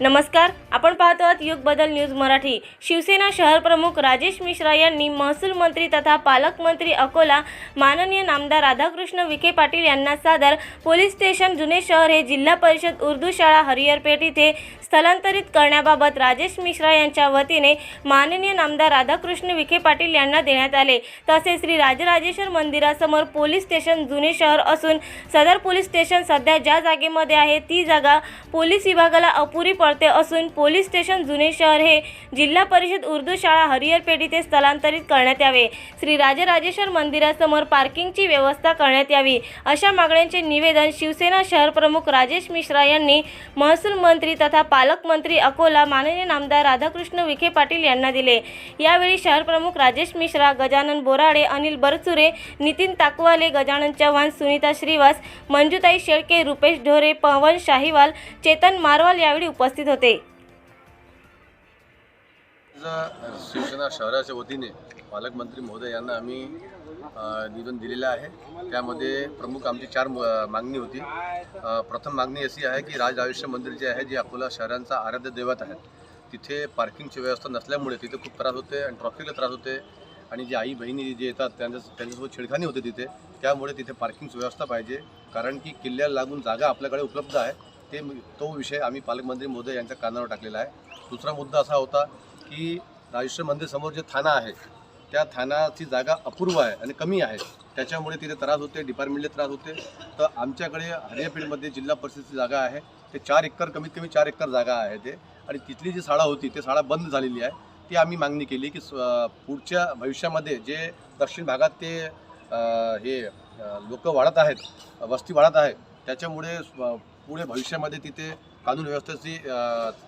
नमस्कार आपण पाहतो आहात युग बदल न्यूज मराठी. शिवसेना शहर प्रमुख राजेश मिश्रा यांनी महसूल मंत्री तथा पालकमंत्री अकोला माननीय नामदार राधाकृष्ण विखे पाटील यांना सादर पोलीस स्टेशन जुने शहर हे जिल्हा परिषद उर्दू शाळा हरिहरपेठ इथे स्थलांतरित करण्याबाबत राजेश मिश्रा यांच्या वतीने माननीय नामदार राधाकृष्ण विखे पाटील यांना देण्यात आले. तसेच श्री राजराजेश्वर मंदिरासमोर पोलीस स्टेशन जुने शहर असून सदर पोलीस स्टेशन सध्या ज्या जागेमध्ये आहे ती जागा पोलीस विभागाला अपुरी पडते असून पोलीस स्टेशन जुने शहर हे जिल्हा परिषद उर्दू शाळा हरिहरपेठ ते स्थलांतरित करण्यात यावे. श्री राजराजेश्वर मंदिरासमोर पार्किंगची व्यवस्था करण्यात यावी. अशा मागण्यांचे निवेदन शिवसेना शहर प्रमुख राजेश मिश्रा यांनी महसूल मंत्री तथा पालकमंत्री अकोला माननीय नामदार राधाकृष्ण विखे पाटील यांना दिले. यावेळी शहर प्रमुख राजेश मिश्रा गजानन बोराडे अनिल बरचुरे नितीन ताकवाले गजानन चव्हाण सुनीता श्रीवास मंजुताई शेळके रुपेश ढोरे पवन शाहीवाल चेतन मारवाल यावेळी उपस्थित होते. शिवसेना शहराच्या वतीने पालकमंत्री महोदय यांना आम्ही निधन निवेदन दिलेलं आहे. त्यामध्ये प्रमुख आमची चार म- मागणी होती. प्रथम मागणी अशी आहे की राज आयुष्य मंदिर जे आहे जे अकोला शहरांचा आराध्य दैवत आहे तिथे पार्किंगची व्यवस्था नसल्यामुळे तिथे खूप त्रास होते आणि ट्रॉफिकला त्रास होते. आणि जे आई बहिणी जे येतात त्यांच्या त्यांच्यासोबत छेडखानी होते तिथे. त्यामुळे तिथे पार्किंगची व्यवस्था पाहिजे. कारण की किल्ल्याला लागून जागा आपल्याकडे उपलब्ध आहे. ते तो विषय आम्ही पालकमंत्री महोदय यांच्या कानावर टाकलेला आहे. दुसरा मुद्दा असा होता की राजेश्वर मंदिर समोर जे थाना आहे त्या थानाची जागा अपूर्व आहे आणि कमी आहे. त्याच्यामुळे तिथे त्रास होते डिपार्टमेंटला त्रास होते तर आमच्याकडे हरियापीठमध्ये जिल्हा परिषदेची जागा आहे. ते चार एकर कमीत कमी चार एकर जागा आहे ते. आणि तिथली जी शाळा होती ती शाळा बंद झालेली आहे. ती आम्ही मागणी केली की पुढच्या भविष्यामध्ये जे दक्षिण भागात ते हे लोक वाढत आहेत वस्ती वाढत आहे त्याच्यामुळे स्व- पुढे भविष्यामध्ये तिथे कानून व्यवस्थेची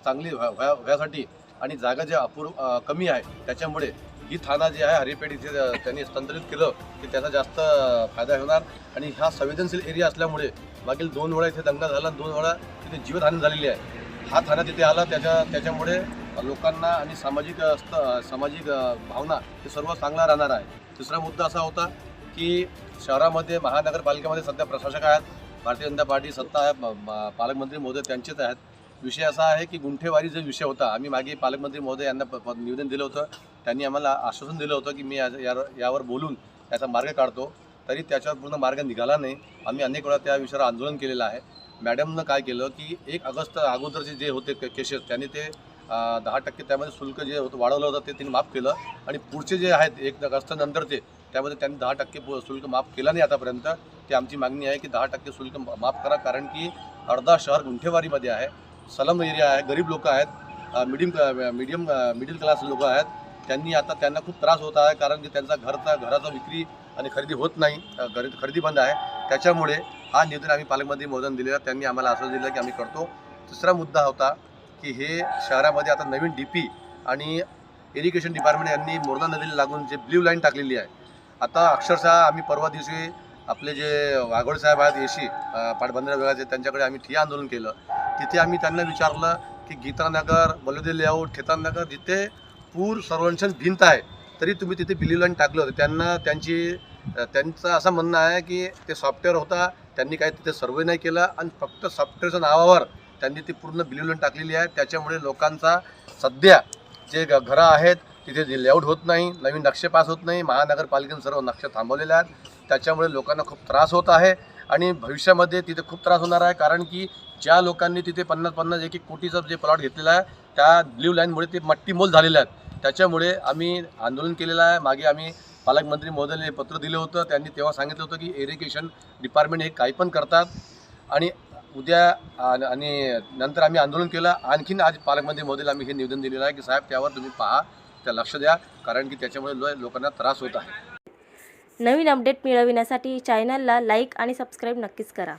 चांगली व्हाय व्हायसाठी आणि जागा जे अपूर्व कमी आहे त्याच्यामुळे ही थाना जी आहे हरिपेठ इथे त्यांनी हस्तांतरित केलं की त्याचा जास्त फायदा होणार. आणि हा संवेदनशील एरिया असल्यामुळे मागील दोन वेळा इथे दंगा झाला दोन वेळा तिथे जीवितहानी झालेली आहे. हा थाना तिथे आला त्याच्या त्याच्यामुळे लोकांना आणि सामाजिक स्त- सामाजिक भावना हे सर्व चांगला राहणार आहे. दुसरा मुद्दा असा होता की शहरामध्ये महानगरपालिकेमध्ये सध्या प्रशासक आहेत. भारतीय जनता पार्टी सत्ता आहे पालकमंत्री महोदय त्यांचेच आहेत. विषय असा आहे की गुंठेवारी जो विषय होता आम्ही मागे पालकमंत्री महोदय यांना प- निवेदन दिलं होतं. त्यांनी आम्हाला आश्वासन दिलं होतं की मी या- यावर यावर बोलून याचा मार्ग काढतो. तरी त्याच्यावर पूर्ण मार्ग निघाला नाही. आम्ही अनेक वेळा त्या विषयावर आंदोलन केलेलं आहे. मॅडमनं काय केलं की एक ऑगस्ट अगोदरचे जे होते केसेस त्यांनी ते दहा टक्के त्यामध्ये शुल्क जे होतं वाढवलं होतं ते त्यांनी माफ केलं. आणि पुढचे जे आहेत एक ऑगस्ट नंतरचे त्यामध्ये त्यांनी दहा टक्के शुल्क माफ केलं नाही आतापर्यंत. ती आमची मागणी आहे की दहा टक्के शुल्क माफ करा कारण की अर्धा शहर गुंठेवारीमध्ये आहे सलम एरिया आहे गरीब लोक आहेत मिडियम मिडियम मिडिल क्लास लोक आहेत. त्यांनी आता त्यांना खूप त्रास होत आहे कारण की त्यांचा घरचा घराचा विक्री आणि खरेदी होत नाही घरी खरेदी खरेदी बंद आहे. त्याच्यामुळे हा निवेदन आम्ही पालकमंत्री महोदय दिलेला त्यांनी आम्हाला असं दिलं की आम्ही करतो. तिसरा मुद्दा होता की हे शहरामध्ये आता नवीन डी पी आणि इरिगेशन डिपार्टमेंट यांनी मोरणा नदीला लागून जे ब्ल्यू लाईन टाकलेली आहे आता अक्षरशः आम्ही परवा दिवशी आपले जे वाघोड साहेब आहेत येशी पाटबंधारे विभागाचे त्यांच्याकडे आम्ही ठिय्या आंदोलन केलं. तिथे आम्ही त्यांना विचारलं की गीतानगर बलोदे लेआउट खेतानगर जिथे पूर संरक्षण भिंत आहे तरी तुम्ही तिथे बिल्यू टाकलं होतं. त्यांना त्यांची त्यांचं असं म्हणणं आहे की ते सॉफ्टवेअर होता त्यांनी काही तिथे सर्वे नाही केला आणि फक्त सॉफ्टवेअरच्या नावावर त्यांनी ती पूर्ण बिल्यू टाकलेली आहे. त्याच्यामुळे लोकांचा सध्या जे घ- घरं आहेत तिथे जे लेआउट होत नाही नवीन नक्षे पास होत नाही महानगरपालिकेनं सर्व नक्षे थांबवलेले आहेत. त्याच्यामुळे लोकांना खूप त्रास होत आहे आणि भविष्यामध्ये तिथे खूप त्रास होणार आहे कारण की ज्या लोकांनी तिथे पन्नास पन्नास एक एक कोटीचं जे प्लॉट घेतलेला आहे त्या ब्ल्यू लाईनमुळे ते मट्टी मोल झालेले आहेत. त्याच्यामुळे आम्ही आंदोलन केलेलं आहे. मागे आम्ही पालकमंत्री महोदयाने पत्र दिलं होतं. त्यांनी तेव्हा सांगितलं होतं की इरिगेशन डिपार्टमेंट हे काही पण करतात. आणि उद्या आणि आणि नंतर आम्ही आंदोलन केलं. आणखीन आज पालकमंत्री महोदयाला आम्ही हे निवेदन दिलेलं आहे की साहेब त्यावर तुम्ही पहा. त्या लक्ष द्या कारण की त्याच्यामुळे लो लोकांना त्रास होत आहे. नवीन अपडेट मिळविण्यासाठी चॅनलला लाईक आणि सबस्क्राईब नक्कीच करा.